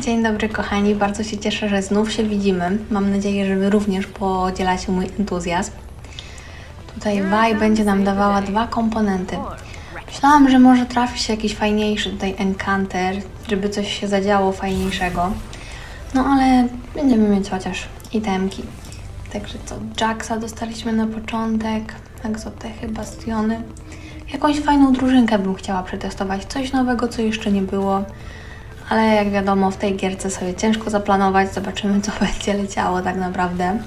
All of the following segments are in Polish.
Dzień dobry kochani, bardzo się cieszę, że znów się widzimy. Mam nadzieję, że Wy również podzielacie mój entuzjazm. Tutaj Vi będzie nam dawała dwa komponenty. Myślałam, że może trafi się jakiś fajniejszy tutaj encounter, żeby coś się zadziało fajniejszego. No ale będziemy mieć chociaż itemki. Także co, Jacksa dostaliśmy na początek, egzotechy, bastiony. Jakąś fajną drużynkę bym chciała przetestować, coś nowego, co jeszcze nie było. Ale jak wiadomo, w tej gierce sobie ciężko zaplanować. Zobaczymy, co będzie leciało tak naprawdę.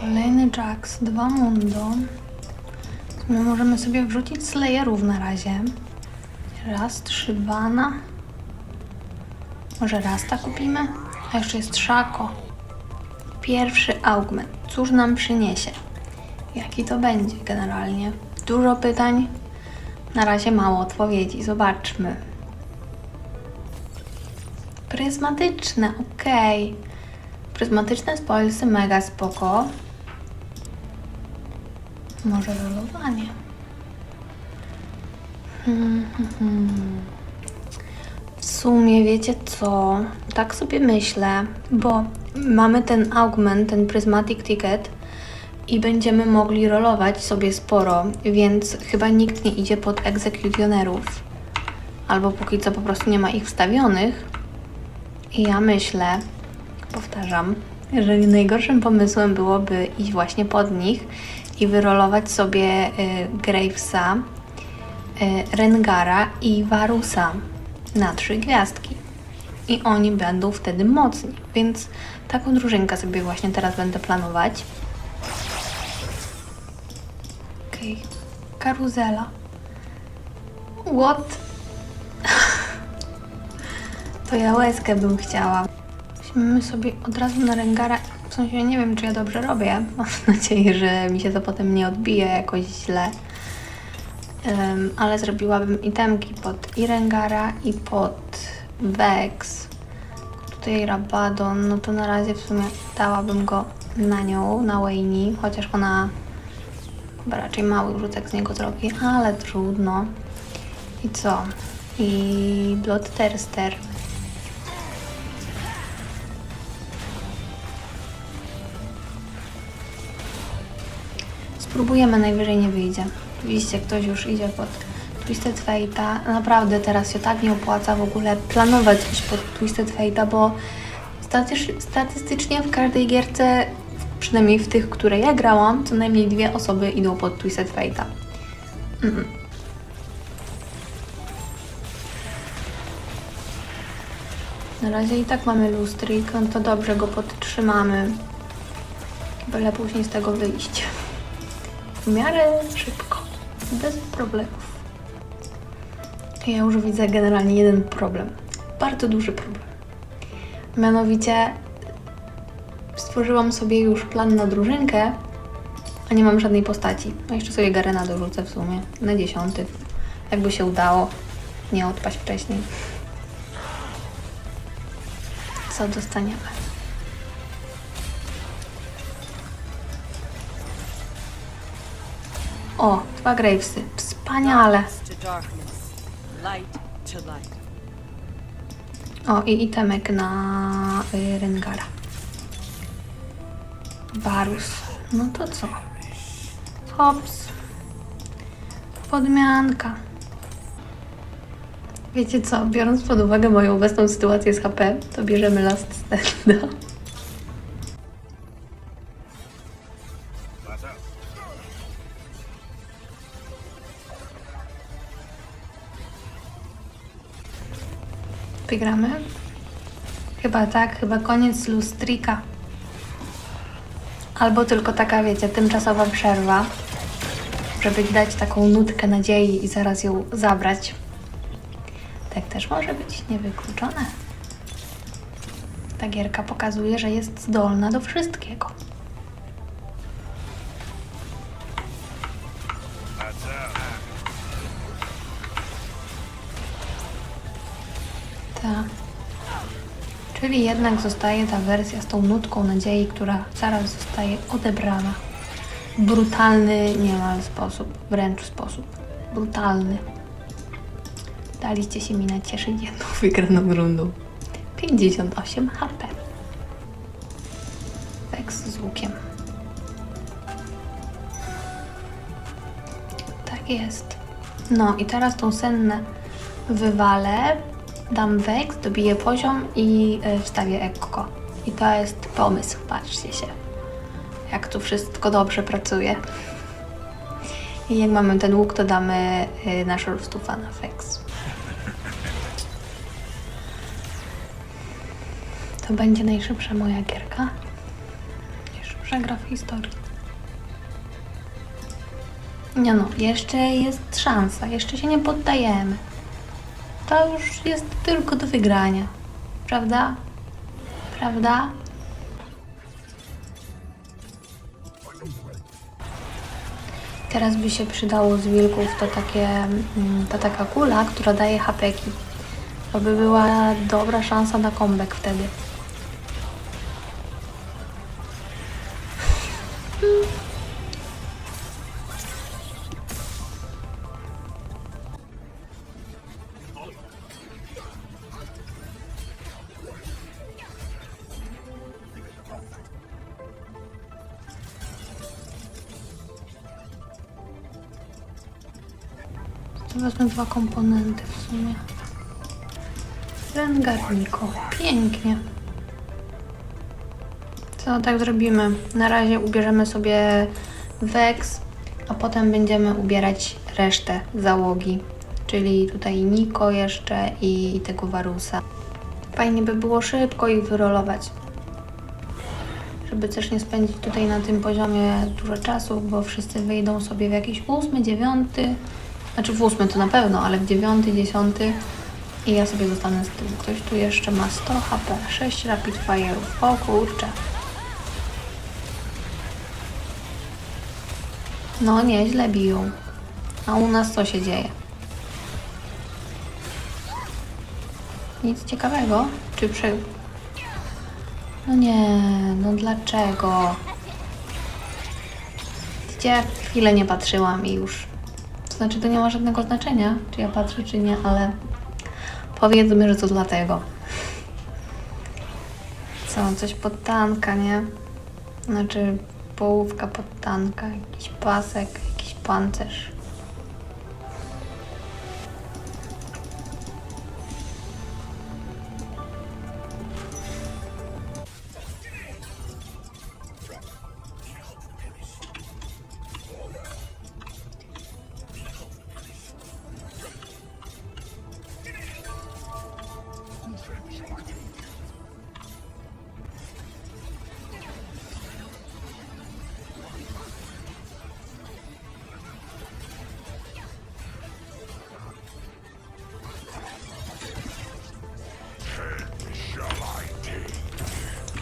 Kolejny Jax, dwa Mundo. My możemy sobie wrzucić Slayerów na razie. Raz, trzy bana. Może Rasta kupimy? A jeszcze jest Szako. Pierwszy augment. Cóż nam przyniesie? Jaki to będzie generalnie? Dużo pytań. Na razie mało odpowiedzi. Zobaczmy. Pryzmatyczne, okej. Pryzmatyczne spoilsy mega spoko. Może rolowanie. W sumie wiecie co? Tak sobie myślę, bo mamy ten augment, ten prismatic ticket i będziemy mogli rolować sobie sporo, więc chyba nikt nie idzie pod egzekutionerów. Albo póki co po prostu nie ma ich wstawionych. I ja myślę, powtarzam, że najgorszym pomysłem byłoby iść właśnie pod nich i wyrolować sobie y, Gravesa, y, Rengara i Varusa na trzy gwiazdki. I oni będą wtedy mocni, więc taką drużynkę sobie właśnie teraz będę planować. Okej, karuzela. What? To ja łezkę bym chciała. Weźmiemy sobie od razu na Rengara. W sensie nie wiem, czy ja dobrze robię. Mam nadzieję, że mi się to potem nie odbije jakoś źle. Em, ale zrobiłabym itemki pod i Rengara i pod Vex. Tutaj Rabadon, no to na razie w sumie dałabym go na nią, na Wayne, chociaż ona chyba raczej mały rzucek z niego zrobi, ale trudno. I co? I Bloodthirster. Spróbujemy, najwyżej nie wyjdzie. Widzicie, ktoś już idzie pod Twisted Fate'a. Naprawdę teraz się tak nie opłaca w ogóle planować iść pod Twisted Fate'a, bo statys- statystycznie w każdej gierce, przynajmniej w tych, które ja grałam, co najmniej dwie osoby idą pod Twisted Fate'a. Mm. Na razie i tak mamy lustrik, no to dobrze go podtrzymamy. Byle później z tego wyjść. W miarę szybko, bez problemów. Ja już widzę generalnie jeden problem. Bardzo duży problem. Mianowicie stworzyłam sobie już plan na drużynkę, a nie mam żadnej postaci. No jeszcze sobie Garena dorzucę w sumie na dziesiąty. Jakby się udało nie odpaść wcześniej. Co dostaniemy? O, dwa Gravesy. Wspaniale. O, i itemek na y, Rengara. Barus. No to co? Hops. Podmianka. Wiecie co, biorąc pod uwagę moją obecną sytuację z HP, to bierzemy last Wygramy? Chyba tak, chyba koniec lustrika. Albo tylko taka, wiecie, tymczasowa przerwa, żeby dać taką nutkę nadziei i zaraz ją zabrać. Tak też może być niewykluczone. Ta gierka pokazuje, że jest zdolna do wszystkiego. Czyli jednak zostaje ta wersja z tą nutką nadziei, która zaraz zostaje odebrana. Brutalny niemal sposób, wręcz sposób. Brutalny. Daliście się mi nacieszyć jedną wygraną rundą. 58 HP. Vex z łukiem. Tak jest. No i teraz tą sennę wywalę, dam Vex, dobiję poziom i y, wstawię Ekko. I to jest pomysł, patrzcie się. Jak tu wszystko dobrze pracuje. I jak mamy ten łuk, to damy y, nasz Orstufa na Vex. To będzie najszybsza moja gierka. Najszybsza gra w historii. Nie no, jeszcze jest szansa, jeszcze się nie poddajemy. To już jest tylko do wygrania. Prawda? Prawda? Teraz by się przydało z wilków to takie, mm, ta taka kula, która daje hapeki. To by była dobra szansa na comeback wtedy. Wezmę dwa komponenty w sumie. Rengarniko. Pięknie. Co tak zrobimy? Na razie ubierzemy sobie Vex, a potem będziemy ubierać resztę załogi. Czyli tutaj Niko jeszcze i tego Warusa. Fajnie by było szybko ich wyrolować. Żeby też nie spędzić tutaj na tym poziomie dużo czasu, bo wszyscy wyjdą sobie w jakiś ósmy, dziewiąty, znaczy w ósmy to na pewno, ale w dziewiąty, dziesiąty i ja sobie zostanę z tym. Ktoś tu jeszcze ma 100 HP, 6 rapid fire'ów. O kurczę. No nieźle biją. A u nas co się dzieje? Nic ciekawego? Czy prze... No nie, no dlaczego? Gdzie chwilę nie patrzyłam i już. Znaczy, to nie ma żadnego znaczenia, czy ja patrzę, czy nie, ale powiedzmy, że to dlatego. Co, coś pod tanka, nie? Znaczy, połówka pod tanka, jakiś pasek, jakiś pancerz.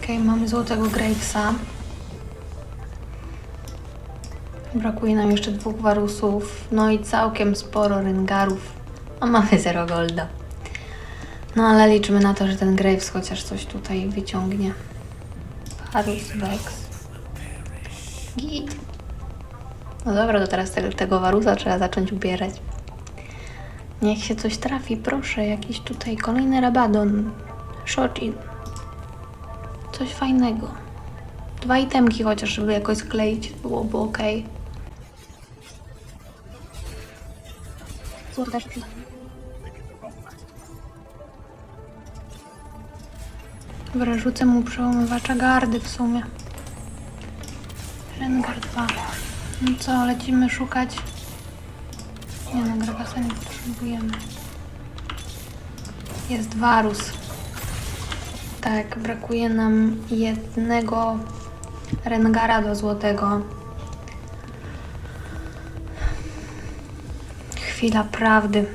Okej, mamy złotego Gravesa. Brakuje nam jeszcze dwóch warusów, no i całkiem sporo ryngarów. A mamy zero golda. No ale liczymy na to, że ten Graves chociaż coś tutaj wyciągnie. Varus, Vex. Git. No dobra, to teraz tego, tego Varusa trzeba zacząć ubierać. Niech się coś trafi, proszę. Jakiś tutaj kolejny Rabadon. Shojin. Coś fajnego. Dwa itemki chociaż, żeby jakoś skleić, byłoby ok. Przyda. Dobra, rzucę mu przełamywacza gardy w sumie. Rengar 2. No co, lecimy szukać? Nie no, Gravasa nie potrzebujemy. Jest Varus. Tak, brakuje nam jednego Rengara do złotego. Chwila prawdy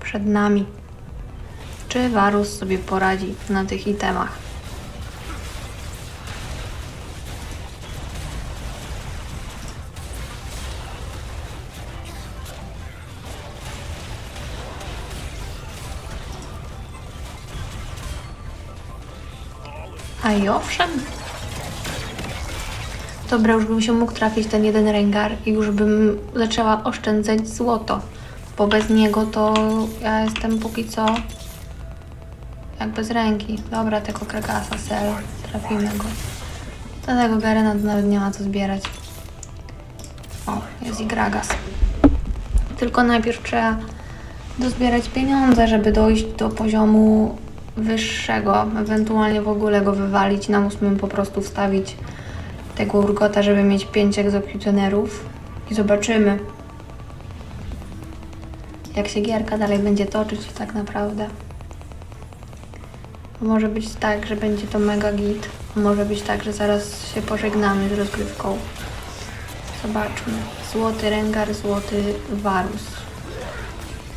przed nami. Czy Varus sobie poradzi na tych itemach? I owszem. Dobra, już bym się mógł trafić ten jeden rengar i już bym zaczęła oszczędzać złoto. Bo bez niego to ja jestem póki co Jak bez ręki. Dobra, tego Krakasa, Sel. Trafimy go. Do tego Garena to nawet nie ma co zbierać. O, jest i Gragas. Tylko najpierw trzeba dozbierać pieniądze, żeby dojść do poziomu wyższego. Ewentualnie w ogóle go wywalić. Na ósmym po prostu wstawić tego urgota, żeby mieć pięć egzekutionerów. I zobaczymy, jak się gierka dalej będzie toczyć tak naprawdę. Może być tak, że będzie to mega git. Może być tak, że zaraz się pożegnamy z rozgrywką. Zobaczmy. Złoty Rengar, złoty Varus.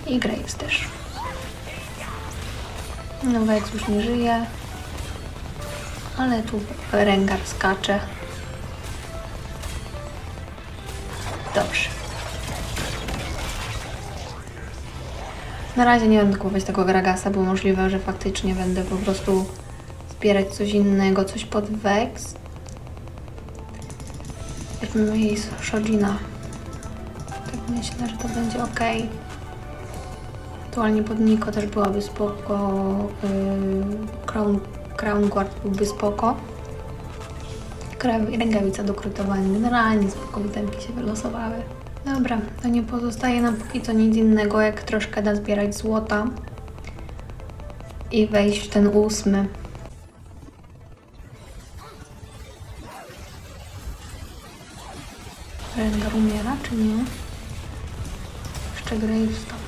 I Graves też. No Vex już nie żyje. Ale tu Rengar skacze. Dobrze. Na razie nie będę kupować tego Gragasa, bo możliwe, że faktycznie będę po prostu zbierać coś innego, coś pod Vex. Weźmiemy jej Shojina. Tak myślę, że to będzie ok. Aktualnie pod Niko też byłaby spoko. Yy, Crown, Crown Guard byłby spoko. Kraw- Rękawica do krutowania. Generalnie spoko się wylosowały. Dobra, to nie pozostaje nam póki co nic innego, jak troszkę nazbierać złota i wejść w ten ósmy. Rengar umiera, czy nie? Jeszcze Graves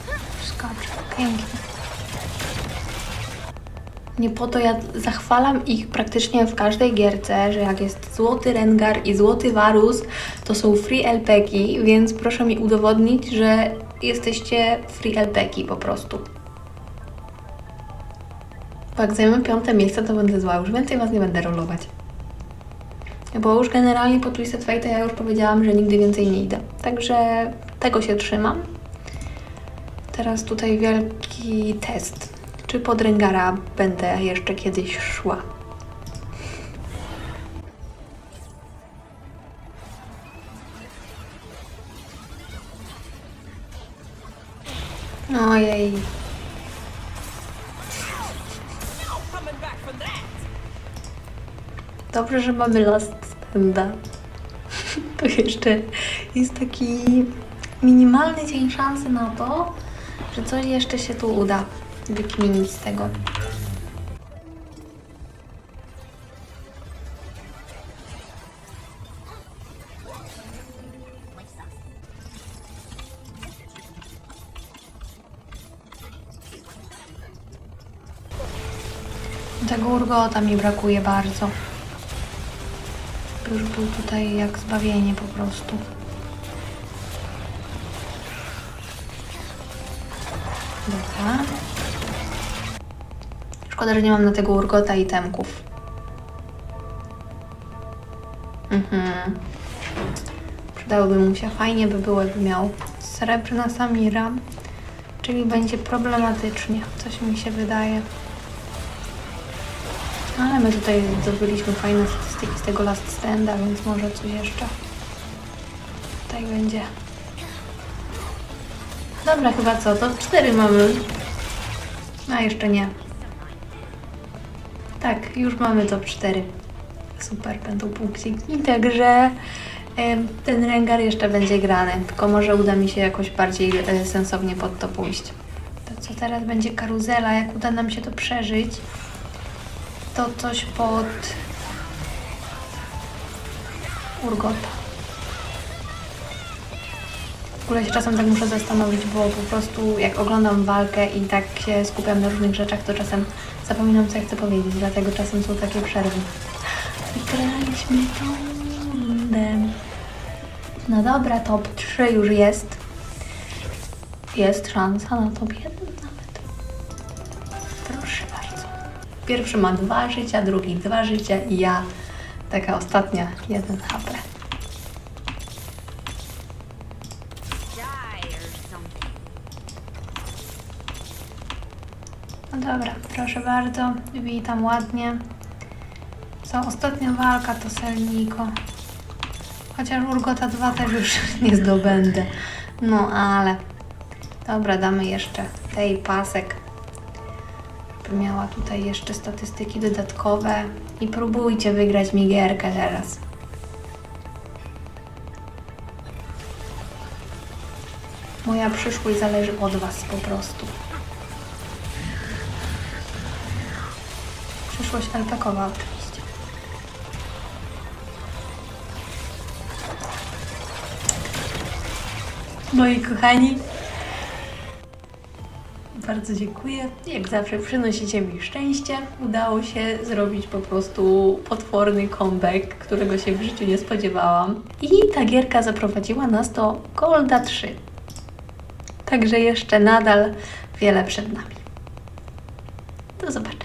Nie po to ja zachwalam ich praktycznie w każdej gierce, że jak jest złoty Rengar i złoty Varus, to są free LPki, więc proszę mi udowodnić, że jesteście free LPki po prostu. Jak zajmę piąte miejsce, to będę zła. Już więcej Was nie będę rolować. Bo już generalnie po Twisted Fate ja już powiedziałam, że nigdy więcej nie idę. Także tego się trzymam. Teraz tutaj wielki test. Czy pod Rengara będę jeszcze kiedyś szła? Ojej. Dobrze, że mamy last standa. To jeszcze jest taki minimalny dzień szansy na to, że coś jeszcze się tu uda wykminić z tego. Tego urgota mi brakuje bardzo. Już był tutaj jak zbawienie po prostu. Szkoda, że nie mam na tego urgota i temków. Mhm. Przydałyby mu się. Fajnie by było, jakby miał srebrna Samira. Czyli będzie problematycznie, coś mi się wydaje. Ale my tutaj zdobyliśmy fajne statystyki z tego last standa, więc może coś jeszcze tutaj będzie. Dobra, chyba co? To cztery mamy. A jeszcze nie. Już mamy top 4. Super, będą punkciki. Także ten Rengar jeszcze będzie grany, tylko może uda mi się jakoś bardziej e, sensownie pod to pójść. To co teraz będzie karuzela, jak uda nam się to przeżyć, to coś pod Urgota. W ogóle się czasem tak muszę zastanowić, bo po prostu jak oglądam walkę i tak się skupiam na różnych rzeczach, to czasem zapominam, co ja chcę powiedzieć, dlatego czasem są takie przerwy. Wygraliśmy tą rundę. No dobra, top 3 już jest. Jest szansa na top 1 nawet. Proszę bardzo. Pierwszy ma dwa życia, drugi dwa życia i ja taka ostatnia, jeden HP. Proszę bardzo, witam ładnie. Co, ostatnia walka to Selniko. Chociaż Urgota 2 też już nie zdobędę. No ale. Dobra, damy jeszcze tej pasek. żeby miała tutaj jeszcze statystyki dodatkowe i próbujcie wygrać mi gierkę teraz. Moja przyszłość zależy od Was po prostu. Przyszłość alpakowa oczywiście. Moi kochani, bardzo dziękuję. Jak zawsze przynosicie mi szczęście. Udało się zrobić po prostu potworny comeback, którego się w życiu nie spodziewałam. I ta gierka zaprowadziła nas do Golda 3. Także jeszcze nadal wiele przed nami. Do zobaczenia.